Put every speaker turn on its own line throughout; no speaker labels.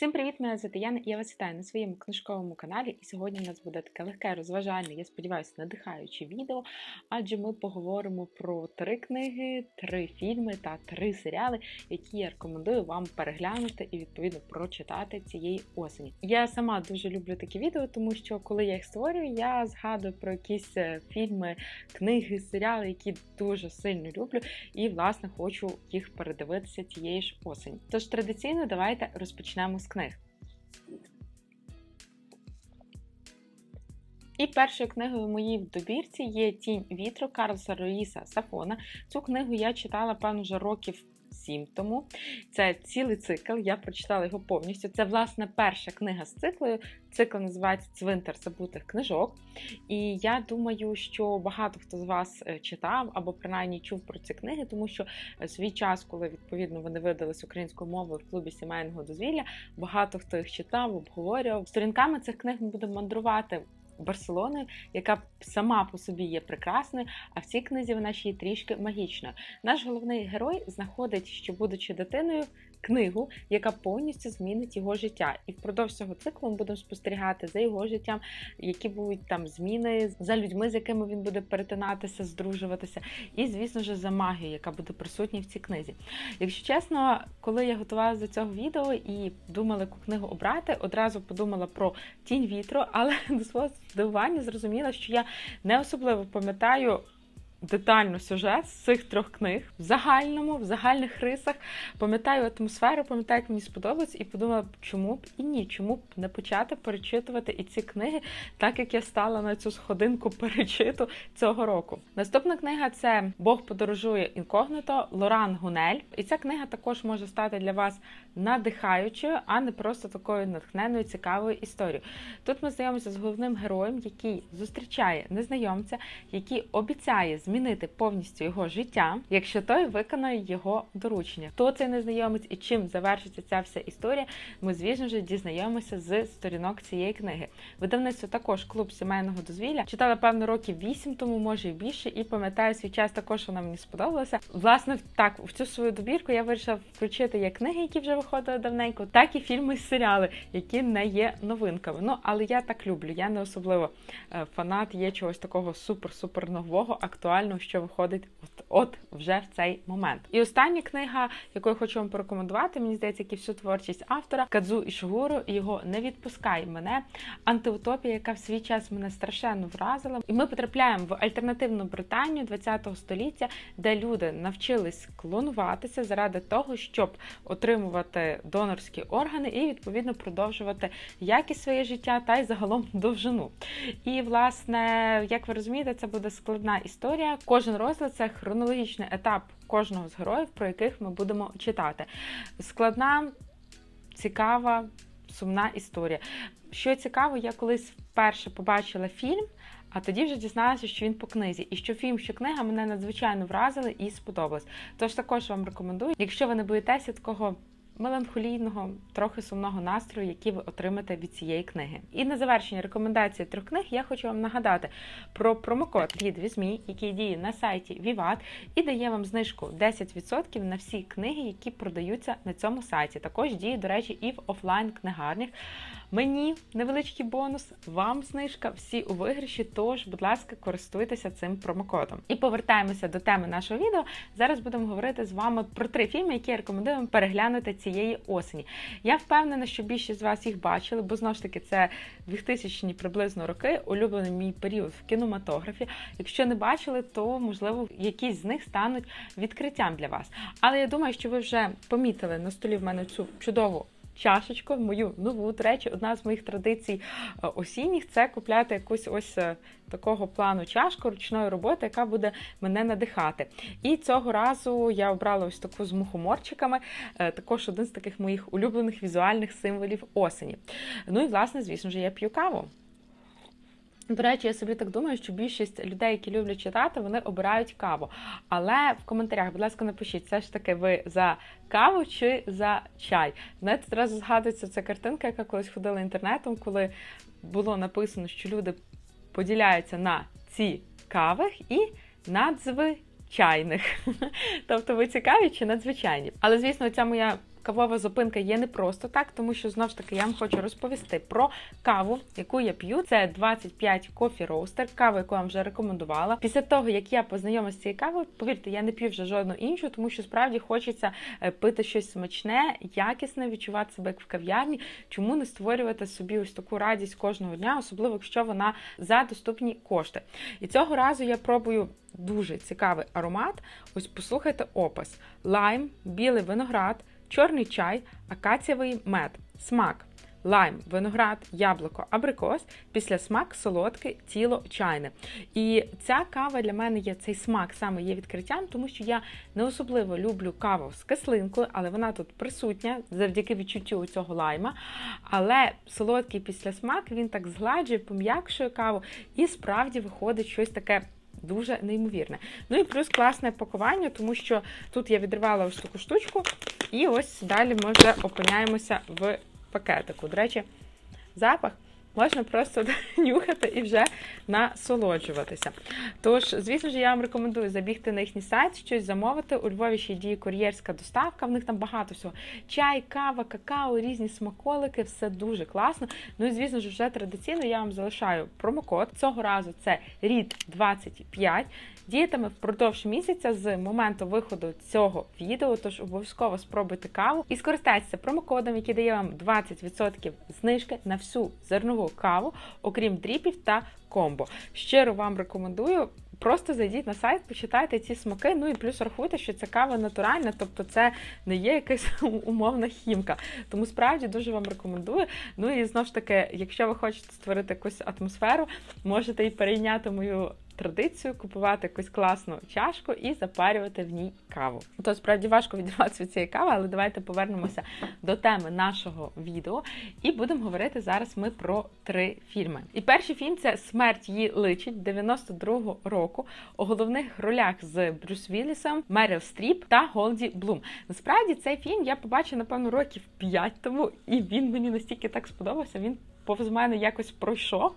Всім привіт! Мене звати Яна і я вас вітаю на своєму книжковому каналі. І сьогодні у нас буде таке легке, розважальне, я сподіваюся, надихаюче відео, адже ми поговоримо про три книги, три фільми та три серіали, які я рекомендую вам переглянути і відповідно прочитати цієї осені. Я сама дуже люблю такі відео, тому що коли я їх створюю, я згадую про якісь е, фільми, книги, серіали, які дуже сильно люблю, і власне хочу їх передивитися цієї ж осені. Тож традиційно давайте розпочнемо з книг. І першою книгою моїй в добірці є Тінь вітру Карлса Руїса Сафона. Цю книгу я читала, певно, вже років сім тому. Це цілий цикл, я прочитала його повністю. Це, власне, перша книга з циклою. Цикл називається Цвинтар забутих книжок. І я думаю, що багато хто з вас е, читав або принаймні чув про ці книги, тому що е, свій час, коли відповідно вони видались українською мовою в клубі сімейного дозвілля, багато хто їх читав, обговорював. Сторінками цих книг ми будемо мандрувати. Барселоною, яка сама по собі є прекрасною, а в цій книзі вона ще й трішки магічна. Наш головний герой знаходить, що, будучи дитиною, книгу, яка повністю змінить його життя. І впродовж цього циклу ми будемо спостерігати за його життям, які будуть там зміни, за людьми, з якими він буде перетинатися, здружуватися, і, звісно ж, за магією, яка буде присутня в цій книзі. Якщо чесно, коли я готувалася до цього відео і думала, яку книгу обрати, одразу подумала про тінь вітру, але до свого здивування зрозуміла, що я не особливо пам'ятаю детально сюжет з цих трьох книг в загальному, в загальних рисах. Пам'ятаю атмосферу, пам'ятаю, як мені сподобалось, і подумала, чому б і ні, чому б не почати перечитувати і ці книги, так як я стала на цю сходинку перечиту цього року. Наступна книга це Бог подорожує інкогніто Лоран Гунель. І ця книга також може стати для вас надихаючою, а не просто такою натхненною, цікавою історією. Тут ми знайомимося з головним героєм, який зустрічає незнайомця, який обіцяє змінити повністю його життя, якщо той виконає його доручення. Хто цей незнайомець і чим завершиться ця вся історія, ми, звісно ж, дізнаємося з сторінок цієї книги. Видавництво також клуб сімейного дозвілля. Читала певно років вісім тому, може і більше, і пам'ятаю свій час також вона мені сподобалася. Власне, так в цю свою добірку я вирішила включити як книги, які вже виходили давненько, так і фільми і серіали, які не є новинками. Ну але я так люблю. Я не особливо е, фанат є чогось такого супер-супер нового, актуального, що виходить от, от вже в цей момент. І остання книга, яку я хочу вам порекомендувати, мені здається, як і всю творчість автора Кадзу Ішгуру, його не відпускай мене. Антиутопія, яка в свій час мене страшенно вразила. І ми потрапляємо в альтернативну Британію ХХ століття, де люди навчились клонуватися заради того, щоб отримувати донорські органи і відповідно продовжувати якість своє життя та й загалом довжину. І, власне, як ви розумієте, це буде складна історія. Кожен розділ це хронологічний етап кожного з героїв, про яких ми будемо читати. Складна, цікава, сумна історія. Що цікаво, я колись вперше побачила фільм. А тоді вже дізналася, що він по книзі, і що фільм, що книга мене надзвичайно вразили і сподобалось. Тож також вам рекомендую, якщо ви не боїтеся такого меланхолійного, трохи сумного настрою, який ви отримаєте від цієї книги. І на завершення рекомендації трьох книг я хочу вам нагадати про промокод від Візмі, який діє на сайті Vivat і дає вам знижку 10% на всі книги, які продаються на цьому сайті. Також діє, до речі, і в офлайн книгарнях. Мені невеличкий бонус, вам знижка, всі у виграші. Тож, будь ласка, користуйтеся цим промокодом. І повертаємося до теми нашого відео. Зараз будемо говорити з вами про три фільми, які я рекомендую вам переглянути цієї осені. Я впевнена, що більшість з вас їх бачили, бо знову ж таки це 2000-ні приблизно роки, улюблений мій період в кінематографі. Якщо не бачили, то можливо якісь з них стануть відкриттям для вас. Але я думаю, що ви вже помітили на столі в мене цю чудову чашечку, мою нову. До речі, одна з моїх традицій е, осінніх це купляти якусь ось е, такого плану чашку ручної роботи, яка буде мене надихати. І цього разу я обрала ось таку з мухоморчиками, е, також один з таких моїх улюблених візуальних символів осені. Ну і, власне, звісно ж, я п'ю каву. До речі, я собі так думаю, що більшість людей, які люблять читати, вони обирають каву. Але в коментарях, будь ласка, напишіть, все ж таки ви за каву чи за чай. Знаєте, одразу згадується ця картинка, яка колись ходила інтернетом, коли було написано, що люди поділяються на ці кавих і надзвичайних. Тобто ви цікаві чи надзвичайні. Але, звісно, ця моя кавова зупинка є не просто так, тому що знову ж таки я вам хочу розповісти про каву, яку я п'ю. Це 25 Coffee Roaster, кава, яку я вам вже рекомендувала. Після того, як я познайомилася з цією кавою, повірте, я не п'ю вже жодну іншу, тому що справді хочеться е, пити щось смачне, якісне, відчувати себе як в кав'ярні. Чому не створювати собі ось таку радість кожного дня, особливо якщо вона за доступні кошти. І цього разу я пробую дуже цікавий аромат. Ось послухайте опис: лайм, білий виноград, чорний чай, акацієвий мед, смак. Лайм, виноград, яблуко, абрикос, після смак солодкий, тіло чайне. І ця кава для мене є цей смак саме є відкриттям, тому що я не особливо люблю каву з кислинкою, але вона тут присутня завдяки відчуттю цього лайма. Але солодкий післясмак він так згладжує, пом'якшує каву, і справді виходить щось таке. Дуже неймовірне. Ну і плюс класне пакування, тому що тут я відривала ось таку штучку, і ось далі ми вже опиняємося в пакетику. До речі, запах можна просто нюхати і вже насолоджуватися. Тож, звісно ж, я вам рекомендую забігти на їхній сайт, щось замовити. У Львові ще діє кур'єрська доставка. В них там багато всього. Чай, кава, какао, різні смаколики, все дуже класно. Ну і звісно ж, вже традиційно я вам залишаю промокод. Цього разу це RID25. Діятиме впродовж місяця з моменту виходу цього відео, тож обов'язково спробуйте каву і скористайтеся промокодом, який дає вам 20% знижки на всю зернову каву, окрім дріпів та комбо. Щиро вам рекомендую. Просто зайдіть на сайт, почитайте ці смаки. Ну і плюс рахуйте, що ця кава натуральна, тобто це не є якась умовна хімка. Тому справді дуже вам рекомендую. Ну і знову ж таки, якщо ви хочете створити якусь атмосферу, можете і перейняти мою традицію купувати якусь класну чашку і запарювати в ній каву. То справді важко відірватися від цієї кави, але давайте повернемося до теми нашого відео і будемо говорити зараз ми про три фільми. І перший фільм це Смерть її личить 92-го року у головних ролях з Брюс Віллісом, Меріл Стріп та Голді Блум. Насправді цей фільм я побачила, напевно, років 5 тому, і він мені настільки так сподобався. Він повз мене якось пройшов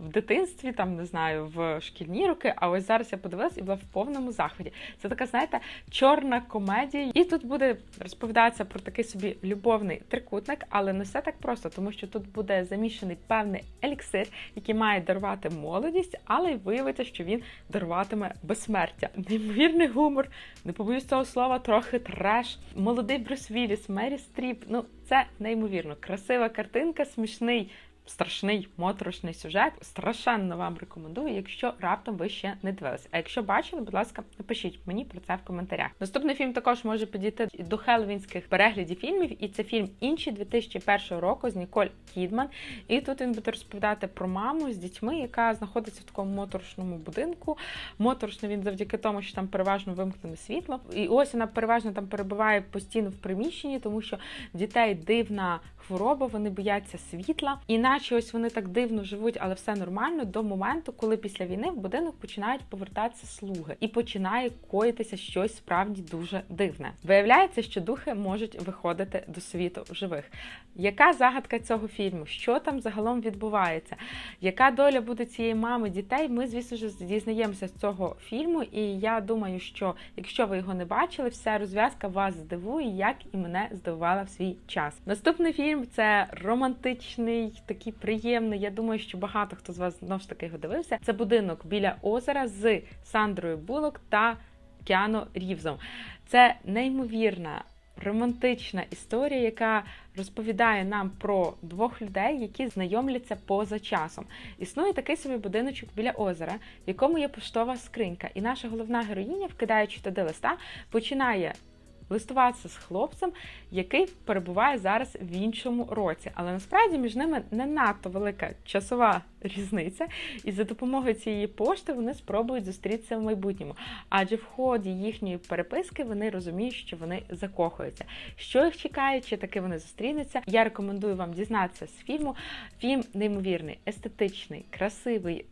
в дитинстві, там не знаю, в шкільні роки. А ось зараз я подивилась і була в повному захваті. Це така, знаєте, чорна комедія. І тут буде розповідатися про такий собі любовний трикутник, але не все так просто, тому що тут буде заміщений певний еліксир, який має дарувати молодість, але й виявиться, що він даруватиме безсмертя. Неймовірний гумор, не побоюсь цього слова, трохи треш. Молодий Брюс Вілліс, Мері Стріп. Ну це неймовірно красива картинка, смішний страшний моторошний сюжет. Страшенно вам рекомендую, якщо раптом ви ще не дивилися. А якщо бачили, будь ласка, напишіть мені про це в коментарях. Наступний фільм також може підійти до хеллоуінських переглядів фільмів, і це фільм інші 2001 року з Ніколь Кідман. І тут він буде розповідати про маму з дітьми, яка знаходиться в такому моторошному будинку. Моторошно він завдяки тому, що там переважно вимкнене світло. І ось вона переважно там перебуває постійно в приміщенні, тому що дітей дивна хвороба, вони бояться світла. Іначе ось вони так дивно живуть, але все нормально до моменту, коли після війни в будинок починають повертатися слуги, і починає коїтися щось справді дуже дивне. Виявляється, що духи можуть виходити до світу живих. Яка загадка цього фільму? Що там загалом відбувається? Яка доля буде цієї мами дітей? Ми, звісно ж, дізнаємося з цього фільму, і я думаю, що якщо ви його не бачили, вся розв'язка вас здивує, як і мене здивувала в свій час. Наступний фільм це романтичний, такий приємний. Я думаю, що багато хто з вас знову ж таки його дивився. Це будинок біля озера з Сандрою Булок та Кіано Рівзом. Це неймовірна. Романтична історія, яка розповідає нам про двох людей, які знайомляться поза часом. Існує такий собі будиночок біля озера, в якому є поштова скринька, і наша головна героїня, вкидаючи туди листа, починає листуватися з хлопцем, який перебуває зараз в іншому році. Але насправді між ними не надто велика часова різниця, і за допомогою цієї пошти вони спробують зустрітися в майбутньому. Адже в ході їхньої переписки вони розуміють, що вони закохуються. Що їх чекає, чи таки вони зустрінуться. Я рекомендую вам дізнатися з фільму. Фільм неймовірний, естетичний, красивий.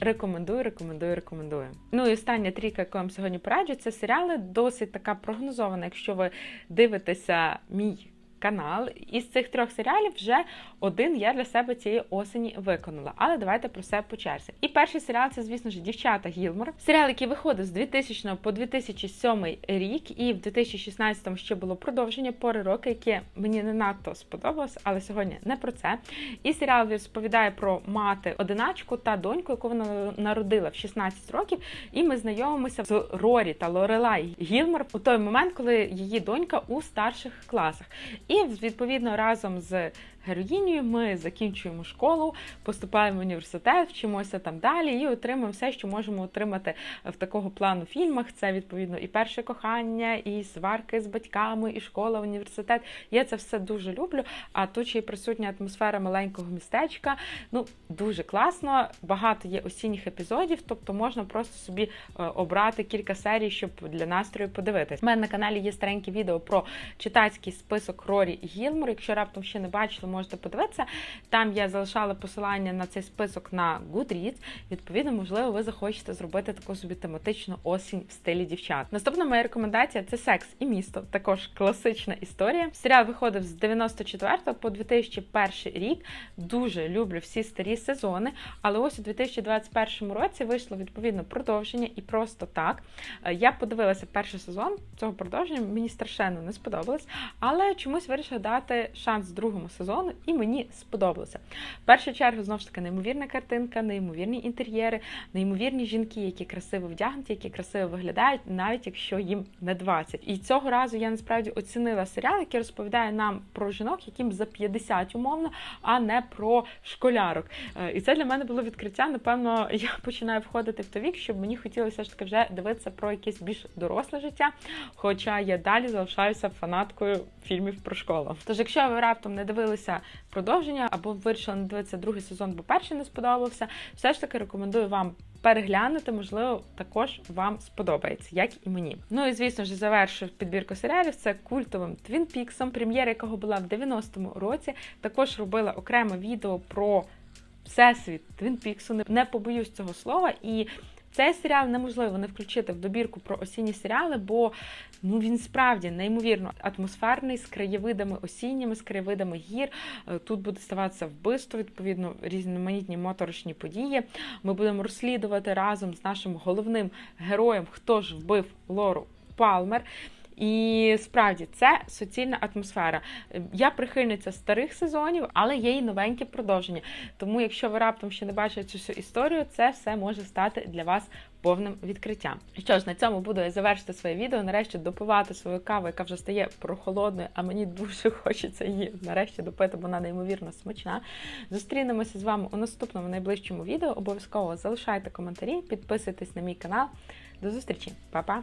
Рекомендую, рекомендую, рекомендую. Ну і остання трійка, яку я вам сьогодні пораджу, це серіали досить така прогнозована. Якщо ви дивитеся мій канал. Із цих трьох серіалів вже один я для себе цієї осені виконала. Але давайте про все по черзі. І перший серіал це, звісно ж, дівчата Гілмор. Серіал, який виходив з 2000 по 2007 рік, і в 2016 ще було продовження пори роки, яке мені не надто сподобалось, але сьогодні не про це. І серіал розповідає про мати одиначку та доньку, яку вона народила в 16 років. І ми знайомимося з Рорі та Лорелай Гілмор у той момент, коли її донька у старших класах. І відповідно разом з героїнею ми закінчуємо школу, поступаємо в університет, вчимося там далі і отримуємо все, що можемо отримати в такого плану фільмах. Це відповідно і перше кохання, і сварки з батьками, і школа, університет. Я це все дуже люблю. А тут ще й присутня атмосфера маленького містечка. Ну дуже класно. Багато є осінніх епізодів, тобто можна просто собі е, обрати кілька серій, щоб для настрою подивитись. У мене на каналі є стареньке відео про читацький список Рорі Гілмор. Якщо раптом ще не бачили, можете подивитися. Там я залишала посилання на цей список на Goodreads. Відповідно, можливо, ви захочете зробити таку собі тематичну осінь в стилі дівчат. Наступна моя рекомендація це секс і місто. Також класична історія. Серіал виходив з 94 по 2001 рік. Дуже люблю всі старі сезони. Але ось у 2021 році вийшло відповідно продовження і просто так. Я подивилася перший сезон цього продовження. Мені страшенно не сподобалось, але чомусь вирішила дати шанс другому сезону, і мені сподобалося. В першу чергу, знову ж таки, неймовірна картинка, неймовірні інтер'єри, неймовірні жінки, які красиво вдягнуті, які красиво виглядають, навіть якщо їм не 20. І цього разу я насправді оцінила серіал, який розповідає нам про жінок, яким за 50 умовно, а не про школярок. Е, І це для мене було відкриття. Напевно, я починаю входити в той вік, щоб мені хотілося ж таки вже дивитися про якесь більш доросле життя. Хоча я далі залишаюся фанаткою фільмів про школу. Тож, якщо ви раптом не дивилися продовження або вирішили не дивитися другий сезон, бо перший не сподобався, все ж таки рекомендую вам. Переглянути, можливо, також вам сподобається, як і мені. Ну і звісно ж, завершив підбірку серіалів. Це культовим Твін Піксом, прем'єра якого була в 90-му році. Також робила окреме відео про всесвіт Твін Піксу. Не побоюсь цього слова. І цей серіал неможливо не включити в добірку про осінні серіали, бо ну він справді неймовірно атмосферний з краєвидами осінніми, з краєвидами гір. Е, Тут буде ставатися вбивство, відповідно, різноманітні моторошні події. Ми будемо розслідувати разом з нашим головним героєм, хто ж вбив Лору Палмер. І справді це суцільна атмосфера. Я прихильниця старих сезонів, але є і новенькі продовження. Тому, якщо ви раптом ще не бачите цю всю історію, це все може стати для вас повним відкриттям. Що ж, на цьому буду я завершити своє відео. Нарешті допивати свою каву, яка вже стає прохолодною, а мені дуже хочеться її нарешті допити, бо вона неймовірно смачна. Зустрінемося з вами у наступному найближчому відео. Обов'язково залишайте коментарі, підписуйтесь на мій канал. До зустрічі, Па-па!